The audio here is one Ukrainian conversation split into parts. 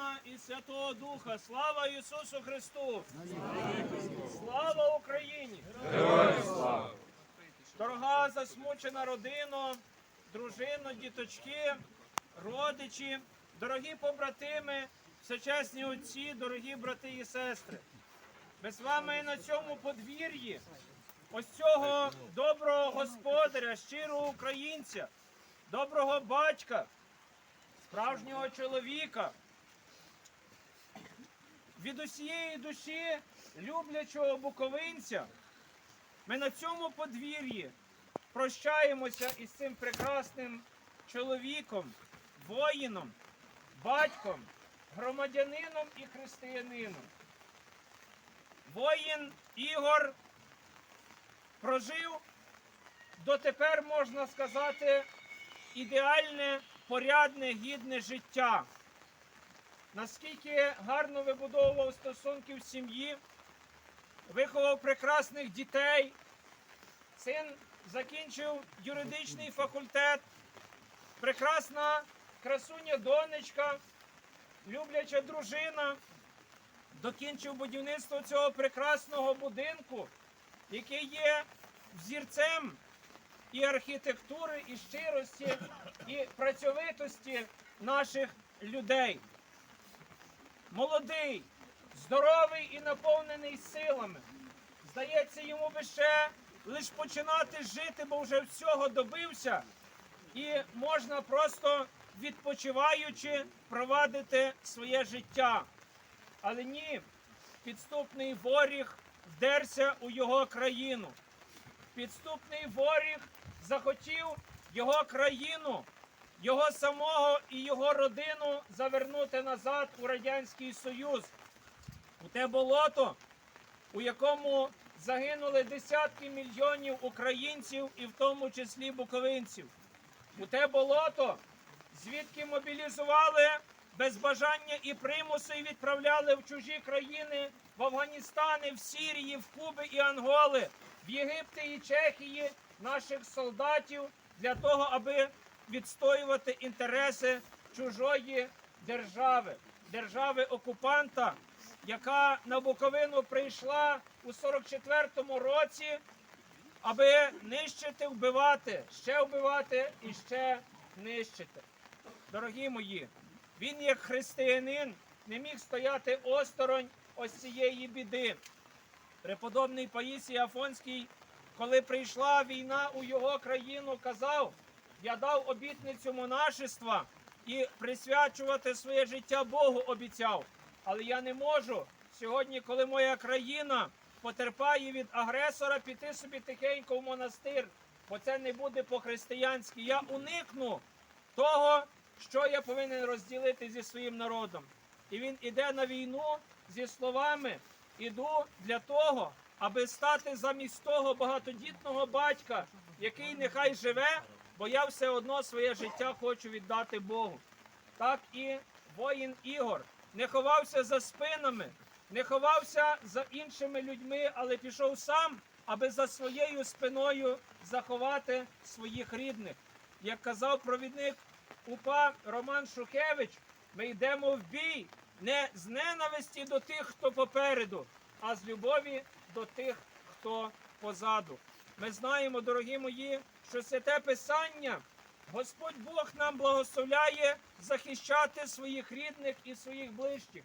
Сина і Святого Духа. Слава Ісусу Христу! Слава Україні! Дорога засмучена родина, дружино, діточки, родичі, дорогі побратими, всечесні отці, дорогі брати і сестри. Ми з вами на цьому подвір'ї ось цього доброго господаря, щирого українця, доброго батька, справжнього чоловіка, від усієї душі люблячого буковинця. Ми на цьому подвір'ї прощаємося із цим прекрасним чоловіком, воїном, батьком, громадянином і християнином. Воїн Ігор прожив дотепер, можна сказати, ідеальне, порядне, гідне життя. Наскільки гарно вибудовував стосунки в сім'ї, виховав прекрасних дітей. Син закінчив юридичний факультет, прекрасна красуня донечка, любляча дружина, докінчив будівництво цього прекрасного будинку, який є взірцем і архітектури, і щирості, і працьовитості наших людей. Молодий, здоровий і наповнений силами. Здається, йому би ще лише починати жити, бо вже всього добився, і можна просто відпочиваючи провадити своє життя. Але ні, підступний воріг вдерся у його країну. Підступний воріг захотів його країну, його самого і його родину завернути назад у Радянський Союз, у те болото, у якому загинули десятки мільйонів українців і в тому числі буковинців. У те болото, звідки мобілізували без бажання і примусу і відправляли в чужі країни, в Афганістани, в Сірії, в Куби і Анголи, в Єгипті і Чехії наших солдатів для того, аби відстоювати інтереси чужої держави, держави окупанта, яка на Буковину прийшла у 44-му році, аби нищити, вбивати, ще вбивати і ще нищити. Дорогі мої, він як християнин не міг стояти осторонь ось цієї біди. Преподобний Паїсій Афонський, коли прийшла війна у його країну, казав: я дав обітницю монашества і присвячувати своє життя Богу обіцяв. Але я не можу сьогодні, коли моя країна потерпає від агресора, піти собі тихенько в монастир, бо це не буде по-християнськи. Я уникну того, що я повинен розділити зі своїм народом. І він іде на війну зі словами: іду для того, аби стати замість того багатодітного батька, який нехай живе, бо я все одно своє життя хочу віддати Богу. Так і воїн Ігор не ховався за спинами, не ховався за іншими людьми, але пішов сам, аби за своєю спиною заховати своїх рідних. Як казав провідник УПА Роман Шухевич, ми йдемо в бій не з ненависті до тих, хто попереду, а з любові до тих, хто позаду. Ми знаємо, дорогі мої, що святе Писання Господь Бог нам благословляє захищати своїх рідних і своїх ближчих.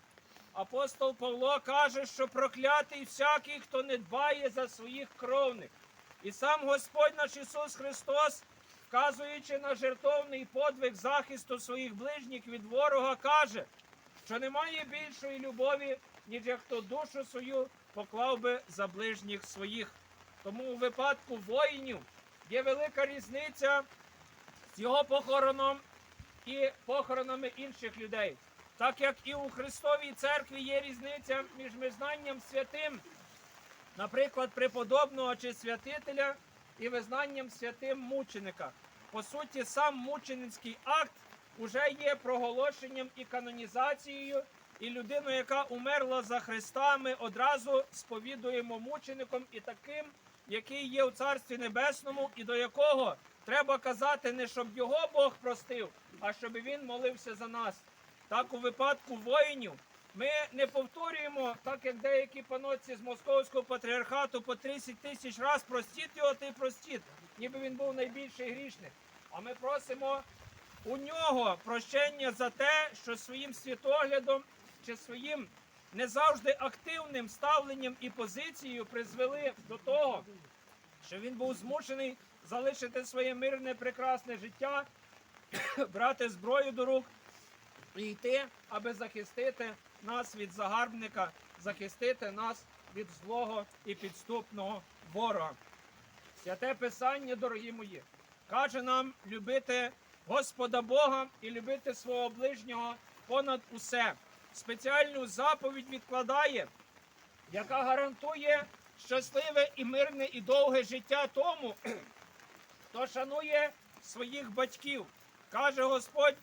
Апостол Павло каже, що проклятий всякий, хто не дбає за своїх кровних. І сам Господь наш Ісус Христос, вказуючи на жертовний подвиг захисту своїх ближніх від ворога, каже, що немає більшої любові, ніж як хто душу свою поклав би за ближніх своїх. Тому у випадку воїнів є велика різниця з його похороном і похоронами інших людей. Так як і у Христовій церкві є різниця між визнанням святим, наприклад, преподобного чи святителя, і визнанням святим мученика. По суті, сам мученицький акт уже є проголошенням і канонізацією, і людину, яка умерла за Христа, ми одразу сповідуємо мучеником і таким, який є у Царстві Небесному, і до якого треба казати не щоб його Бог простив, а щоб він молився за нас. так у випадку воїнів. Ми не повторюємо, так як деякі паноці з московського патріархату по 30 тисяч раз простіть його, ти простіть, ніби він був найбільший грішник. А ми просимо у нього прощення за те, що своїм світоглядом чи своїм не завжди активним ставленням і позицією призвели до того, що він був змушений залишити своє мирне прекрасне життя, брати зброю до рук і йти, аби захистити нас від загарбника, захистити нас від злого і підступного ворога. Святе Писання, дорогі мої, каже нам любити Господа Бога і любити свого ближнього понад усе. Спеціальну заповідь відкладає, яка гарантує щасливе і мирне і довге життя тому, хто шанує своїх батьків. Каже Господь,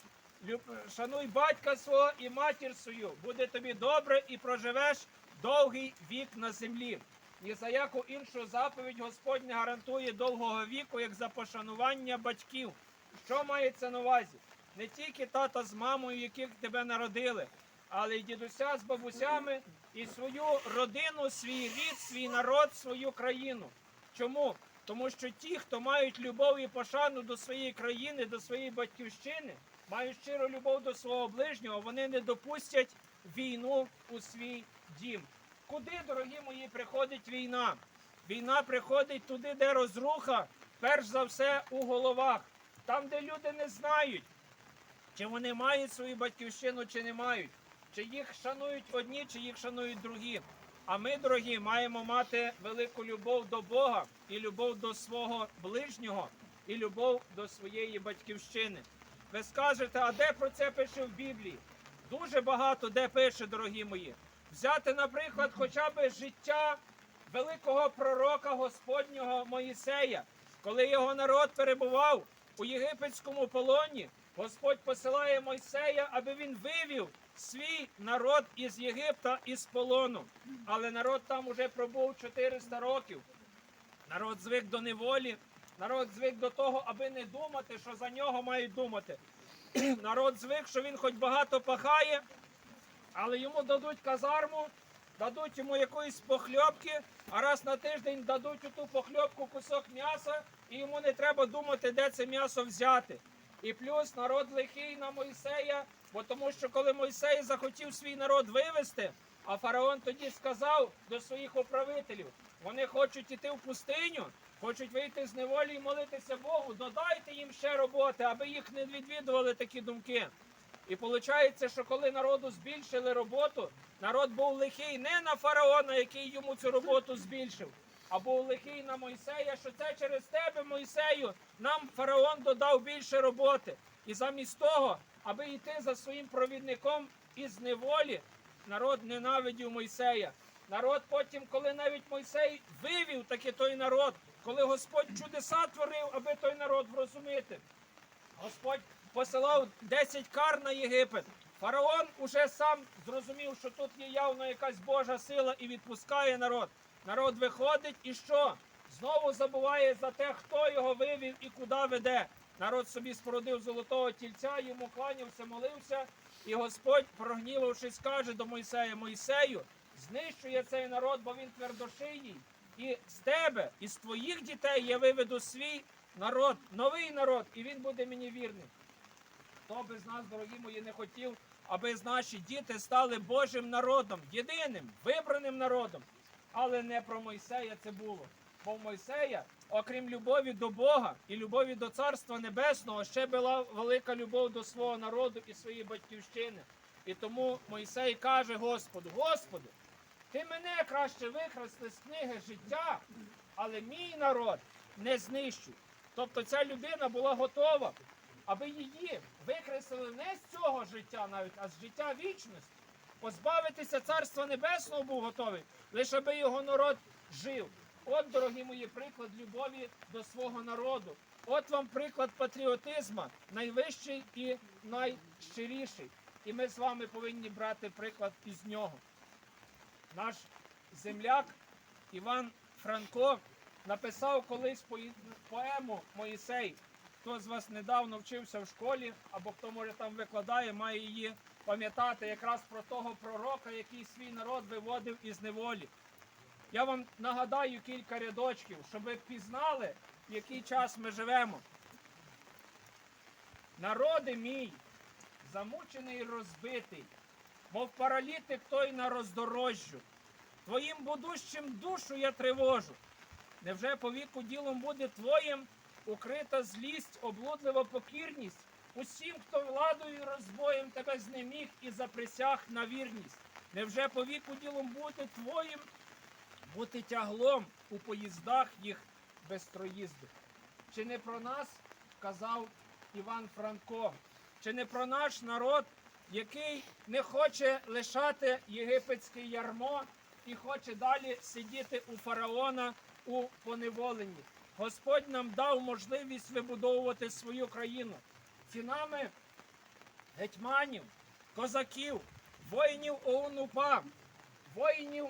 шануй батька свого і матір свою, буде тобі добре і проживеш довгий вік на землі. Ні за яку іншу заповідь Господь не гарантує довгого віку, як за пошанування батьків. Що мається на увазі? Не тільки тата з мамою, яких тебе народили, але й дідуся з бабусями і свою родину, свій рід, свій народ, свою країну. Чому? Тому що ті, хто мають любов і пошану до своєї країни, до своєї батьківщини, мають щиру любов до свого ближнього, вони не допустять війну у свій дім. Куди, дорогі мої, приходить війна? Війна приходить туди, де розруха, перш за все у головах, там, де люди не знають, чи вони мають свою батьківщину, чи не мають, чи їх шанують одні, чи їх шанують другі. А ми, дорогі, маємо мати велику любов до Бога і любов до свого ближнього, і любов до своєї батьківщини. Ви скажете, а де про це пише в Біблії? Дуже багато де пише, дорогі мої. Взяти, наприклад, хоча б життя великого пророка Господнього Моїсея, коли його народ перебував у єгипетському полоні, Господь посилає Мойсея, аби він вивів свій народ із Єгипта із полону. Але народ там уже пробув 400 років. Народ звик до неволі, народ звик до того, аби не думати, що за нього мають думати. народ звик, що він хоч багато пахає, але йому дадуть казарму, дадуть йому якоїсь похльопки, а раз на тиждень дадуть у ту похльопку кусок м'яса, і йому не треба думати, де це м'ясо взяти. І плюс народ лихий на Мойсея, бо тому що коли Мойсей захотів свій народ вивести, а фараон тоді сказав до своїх управителів: вони хочуть іти в пустиню, хочуть вийти з неволі і молитися Богу. Додайте їм ще роботи, аби їх не відвідували такі думки. І виходить, що коли народу збільшили роботу, народ був лихий не на фараона, який йому цю роботу збільшив, а був лихий на Мойсея, що це через тебе, Мойсею, нам фараон додав більше роботи. І замість того, аби йти за своїм провідником із неволі, народ ненавидів Мойсея. Народ потім, коли навіть Мойсей вивів таки той народ, коли Господь чудеса творив, аби той народ врозуміти. Господь посилав 10 кар на Єгипет. Фараон уже сам зрозумів, що тут є явно якась Божа сила і відпускає народ. Народ виходить і що? Знову забуває за те, хто його вивів і куди веде. Народ собі спорудив золотого тільця, йому кланявся, молився, і Господь, прогнівавшись, каже до Мойсея: Мойсею, знищує цей народ, бо він твердошиїй. І з тебе, і з твоїх дітей я виведу свій народ, новий народ, і він буде мені вірним. Хто би з нас, дорогі мої, не хотів, аби наші діти стали Божим народом, єдиним, вибраним народом. Але не про Мойсея це було. Бо в Мойсея, окрім любові до Бога і любові до Царства Небесного, ще була велика любов до свого народу і своєї батьківщини. І тому Мойсей каже Господу: Господи, ти мене краще викрести з книги життя, але мій народ не знищуй. Тобто ця людина була готова, аби її викреслили не з цього життя навіть, а з життя вічності. Позбавитися Царства Небесного був готовий, лише аби його народ жив. От, дорогі мої, приклад любові до свого народу. От вам приклад патріотизму, найвищий і найщиріший. І ми з вами повинні брати приклад із нього. Наш земляк Іван Франко написав колись поему Моїсей. Хто з вас недавно вчився в школі, або хто може там викладає, має її пам'ятати якраз про того пророка, який свій народ виводив із неволі. Я вам нагадаю кілька рядочків, щоб ви пізнали, в який час ми живемо. Народи мій, замучений і розбитий, мов паралітик той на роздорожжю. Твоїм будущим душу я тривожу. Невже по віку ділом буде твоїм укрита злість, облудлива покірність? Усім, хто владою розбоєм тебе знеміг і заприсяг на вірність. Невже по віку ділом буде твоїм бути тяглом у поїздах їх безтроїздих? Чи не про нас казав Іван Франко? Чи не про наш народ, який не хоче лишати єгипетське ярмо і хоче далі сидіти у фараона у поневоленні? Господь нам дав можливість вибудовувати свою країну цінами гетьманів, козаків, воїнів ОУН-УПА, воїнів,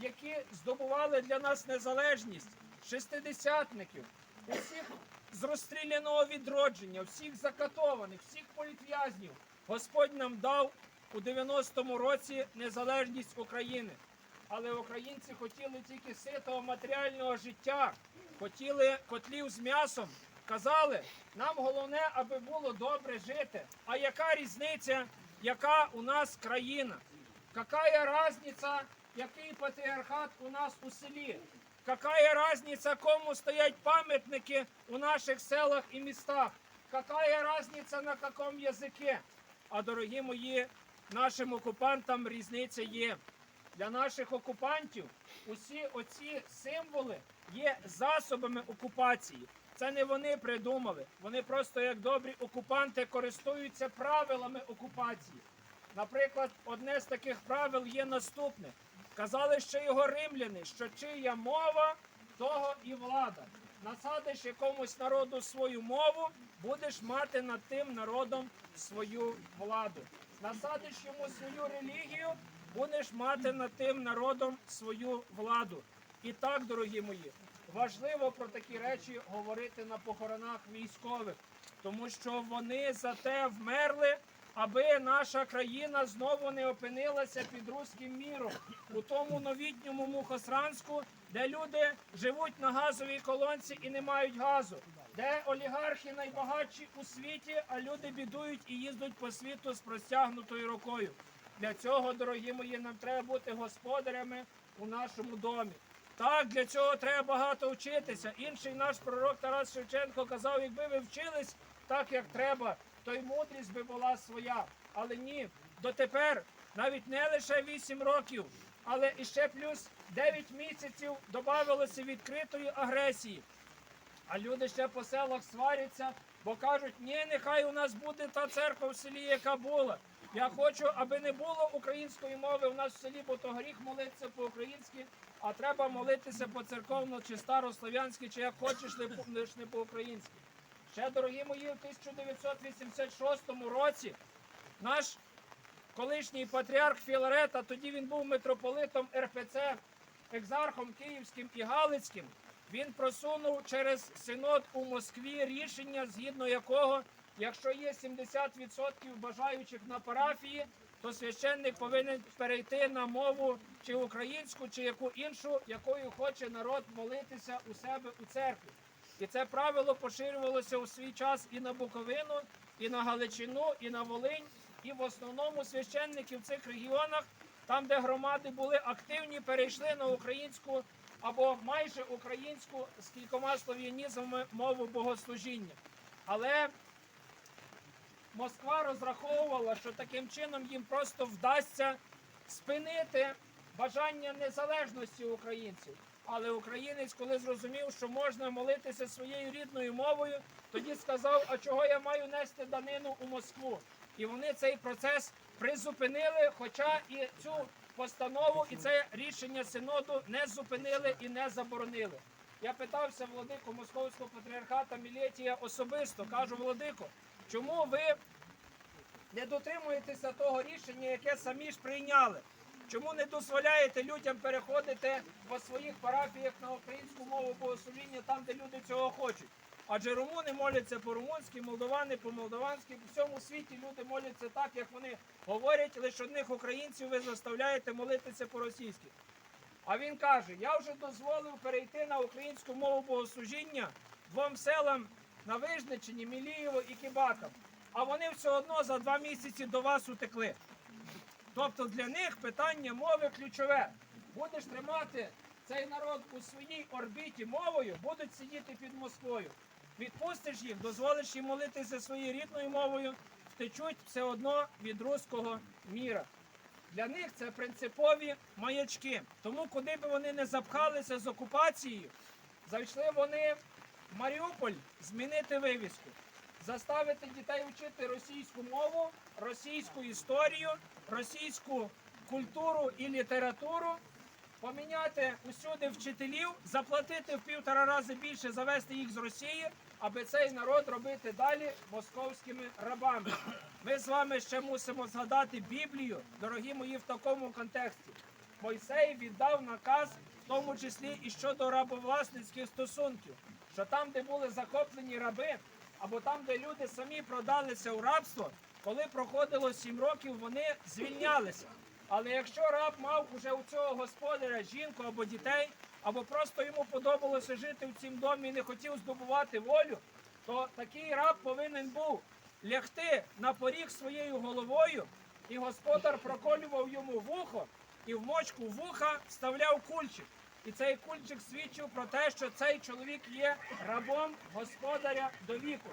які здобували для нас незалежність, шестидесятників, усіх з розстріляного відродження, всіх закатованих, всіх політв'язнів. Господь нам дав у 90-му році незалежність України. Але українці хотіли тільки ситого матеріального життя, хотіли котлів з м'ясом. Казали, нам головне, аби було добре жити. А яка різниця, яка у нас країна? Какая різниця, який патріархат у нас у селі? Какая разница, кому стоять пам'ятники у наших селах і містах? Какая разница на каком язике? А дорогі мої, нашим окупантам різниця є. Для наших окупантів усі оці символи є засобами окупації. Це не вони придумали. Вони просто як добрі окупанти користуються правилами окупації. Наприклад, одне з таких правил є наступне: казали ще його римляни, що чия мова, того і влада. Насадиш якомусь народу свою мову, будеш мати над тим народом свою владу. Насадиш йому свою релігію, будеш мати над тим народом свою владу. І так, дорогі мої, важливо про такі речі говорити на похоронах військових, тому що вони за те вмерли, аби наша країна знову не опинилася під руським міром у тому новітньому мухосранську, де люди живуть на газовій колонці і не мають газу, де олігархи найбагатші у світі, а люди бідують і їздять по світу з простягнутою рукою. Для цього, дорогі мої, нам треба бути господарями у нашому домі. Так, для цього треба багато вчитися. Інший наш пророк Тарас Шевченко казав, якби ви вчились так, як треба, то й мудрість би була своя. Але ні, дотепер навіть не лише 8 років, але і ще плюс 9 місяців додавалося відкритої агресії. А люди ще по селах сваряться, бо кажуть, ні, нехай у нас буде та церква в селі, яка була. Я хочу, аби не було української мови у нас в селі, бо то гріх молитися по-українськи, а треба молитися по церковно чи старослов'янськи, чи як хочеш, не по-українськи. Ще, дорогі мої, в 1986 році наш колишній патріарх Філарет, а тоді він був митрополитом РПЦ, екзархом Київським і Галицьким. Він просунув через синод у Москві рішення, згідно якого, якщо є 70% бажаючих на парафії, то священник повинен перейти на мову чи українську, чи яку іншу, якою хоче народ молитися у себе у церкві. І це правило поширювалося у свій час і на Буковину, і на Галичину, і на Волинь. І в основному священники в цих регіонах, там, де громади були активні, перейшли на українську або майже українську з кількома слов'янізмами мову богослужіння. Але Москва розраховувала, що таким чином їм просто вдасться спинити бажання незалежності українців. Але українець, коли зрозумів, що можна молитися своєю рідною мовою, тоді сказав: а чого я маю нести данину у Москву? І вони цей процес призупинили, хоча і цю постанову, і це рішення синоду не зупинили і не заборонили. Я питався владику Московського патріархата Мілетія особисто, кажу, владико, чому ви не дотримуєтеся того рішення, яке самі ж прийняли? Чому не дозволяєте людям переходити по своїх парафіях на українську мову богослужіння там, де люди цього хочуть? Адже румуни моляться по-румунськи, молдовани по-молдованськи. В всьому світі люди моляться так, як вони говорять, лише одних українців ви заставляєте молитися по-російськи. А він каже: я вже дозволив перейти на українську мову богослужіння двом селам на Вижничині, Мілієво і Кібакам. А вони все одно за два місяці до вас утекли. Тобто для них питання мови ключове. Будеш тримати цей народ у своїй орбіті мовою, будуть сидіти під Москвою. Відпустиш їх, дозволиш їм молитися своєю рідною мовою, втечуть все одно від руського міра. Для них це принципові маячки. Тому куди би вони не запхалися з окупацією, зайшли вони в Маріуполь змінити вивіску, заставити дітей вчити російську мову, російську історію, російську культуру і літературу, поміняти усюди вчителів, заплатити в півтора рази більше, завести їх з Росії, аби цей народ робити далі московськими рабами. Ми з вами ще мусимо згадати Біблію, дорогі мої, в такому контексті. Мойсей віддав наказ, в тому числі і щодо рабовласницьких стосунків, що там, де були захоплені раби, або там, де люди самі продалися у рабство, коли проходило сім років, вони звільнялися. Але якщо раб мав уже у цього господаря жінку або дітей, або просто йому подобалося жити в цім домі і не хотів здобувати волю, то такий раб повинен був лягти на поріг своєю головою, і господар проколював йому вухо, і в мочку вуха вставляв кульчик. І цей кульчик свідчив про те, що цей чоловік є рабом господаря до віку.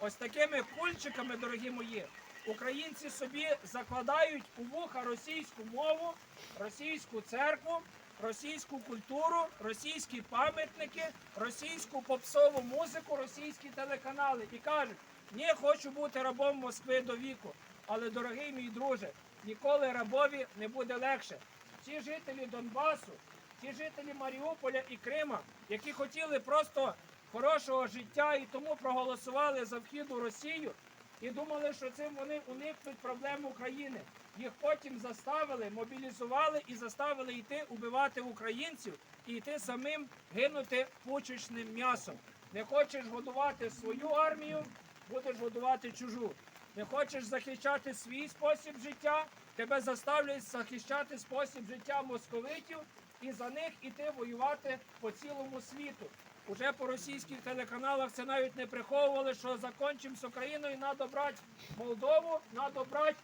Ось такими кульчиками, дорогі мої, українці собі закладають у вуха російську мову, російську церкву, російську культуру, російські пам'ятники, російську попсову музику, російські телеканали і кажуть, ні, хочу бути рабом Москви до віку. Але, дорогий мій друже, ніколи рабові не буде легше. Ті жителі Донбасу, ті жителі Маріуполя і Крима, які хотіли просто хорошого життя і тому проголосували за вхід у Росію і думали, що цим вони уникнуть проблем України. Їх потім заставили, мобілізували і заставили йти убивати українців і йти самим гинути пучечним м'ясом. Не хочеш годувати свою армію, будеш годувати чужу. Не хочеш захищати свій спосіб життя, тебе заставлять захищати спосіб життя московитів і за них іти воювати по цілому світу. Уже по російських телеканалах це навіть не приховували, що закончимо з Україною, треба брати Молдову, треба брати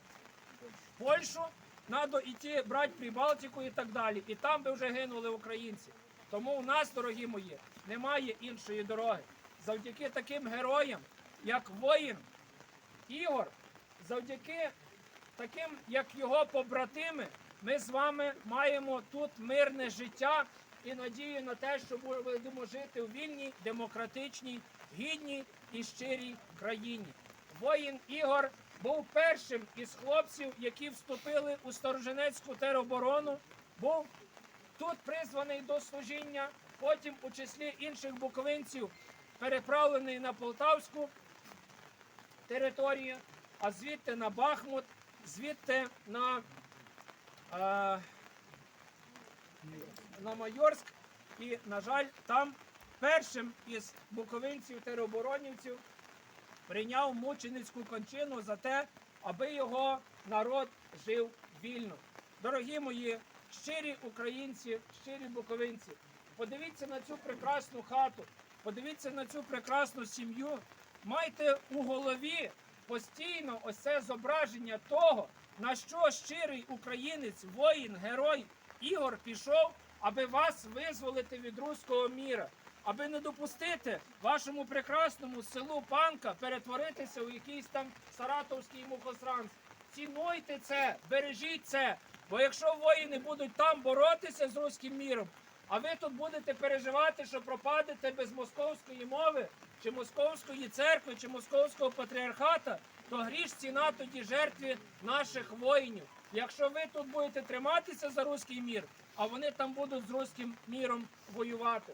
Польщу, треба йти брати Прибалтику і так далі. І там би вже гинули українці. Тому у нас, дорогі мої, немає іншої дороги. Завдяки таким героям, як воїн Ігор, завдяки таким, як його побратими, ми з вами маємо тут мирне життя і надію на те, що будемо жити у вільній, демократичній, гідній і щирій країні. Воїн Ігор був першим із хлопців, які вступили у Сторожинецьку тероборону. Був тут призваний до служіння, потім у числі інших буковинців переправлений на Полтавську територію, а звідти на Бахмут, звідти на, е, на Майорськ. І, на жаль, там першим із буковинців тероборонівців прийняв мученицьку кончину за те, аби його народ жив вільно. Дорогі мої щирі українці, щирі буковинці, подивіться на цю прекрасну хату, подивіться на цю прекрасну сім'ю. Майте у голові постійно ось це зображення того, на що щирий українець, воїн, герой Ігор пішов, аби вас визволити від руського міра, аби не допустити вашому прекрасному селу Панка перетворитися у якийсь там саратовський мухосранц. Цінуйте це, бережіть це. Бо якщо воїни будуть там боротися з руським міром, а ви тут будете переживати, що пропадете без московської мови, чи московської церкви, чи московського патріархата, то гріш ціна тоді жертві наших воїнів. Якщо ви тут будете триматися за руський мір, а вони там будуть з руським міром воювати.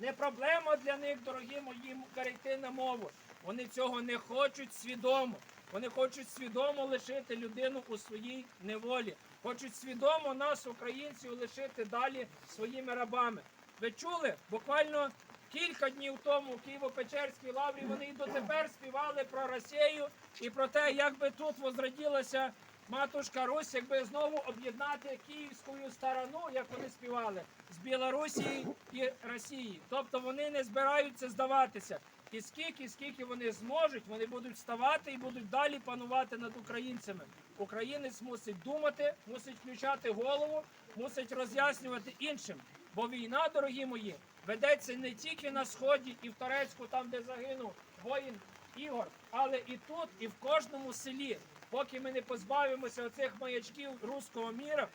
Не проблема для них, дорогі мої, перейти на мову. Вони цього не хочуть свідомо. Вони хочуть свідомо лишити людину у своїй неволі. Хочуть свідомо нас, українців, лишити далі своїми рабами. Ви чули? Буквально кілька днів тому в Києво-Печерській лаврі вони і дотепер співали про Росію і про те, як би тут возроділася матушка Русь, якби знову об'єднати київську сторону, як вони співали, з Білорусі і Росії. Тобто вони не збираються здаватися. І скільки, скільки вони зможуть, вони будуть вставати і будуть далі панувати над українцями. Українець мусить думати, мусить включати голову, мусить роз'яснювати іншим. Бо війна, дорогі мої, ведеться не тільки на сході і в Торецьку, там де загинув воїн Ігор, але і тут, і в кожному селі. Поки ми не позбавимося оцих маячків руського міра,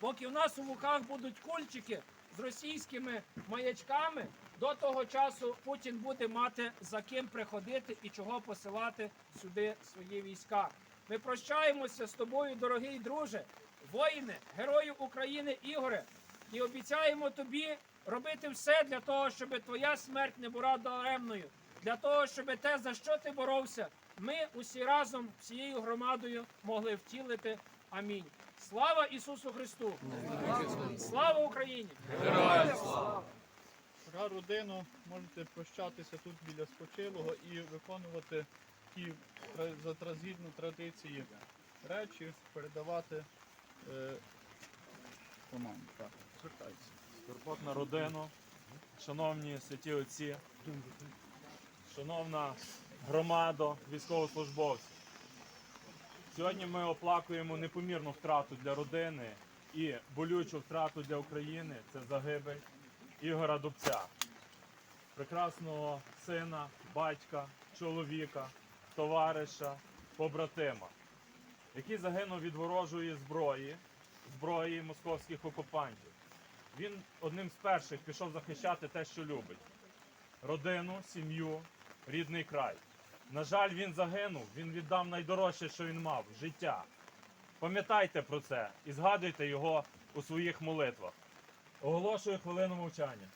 поки в нас у вухах будуть кульчики з російськими маячками, до того часу Путін буде мати за ким приходити і чого посилати сюди свої війська. Ми прощаємося з тобою, дорогий друже, воїне, герою України Ігоре, і обіцяємо тобі робити все для того, щоб твоя смерть не була даремною, для того, щоб те, за що ти боровся, ми усі разом, всією громадою могли втілити. Амінь. Слава Ісусу Христу! Слава Україні! Про родину можете прощатися тут біля спочилого і виконувати ті тра- за згідно традиції речі, передавати е, команді. Так, звертайтеся. Турботна родину, шановні святі отці, шановна громада військовослужбовців. Сьогодні ми оплакуємо непомірну втрату для родини і болючу втрату для України це загибель Ігора Дубця, прекрасного сина, батька, чоловіка, товариша, побратима, який загинув від ворожої зброї, зброї московських окупантів. Він одним з перших пішов захищати те, що любить: родину, сім'ю, рідний край. На жаль, він загинув, він віддав найдорожче, що він мав життя. Пам'ятайте про це і згадуйте його у своїх молитвах. Оголошую хвилину мовчання.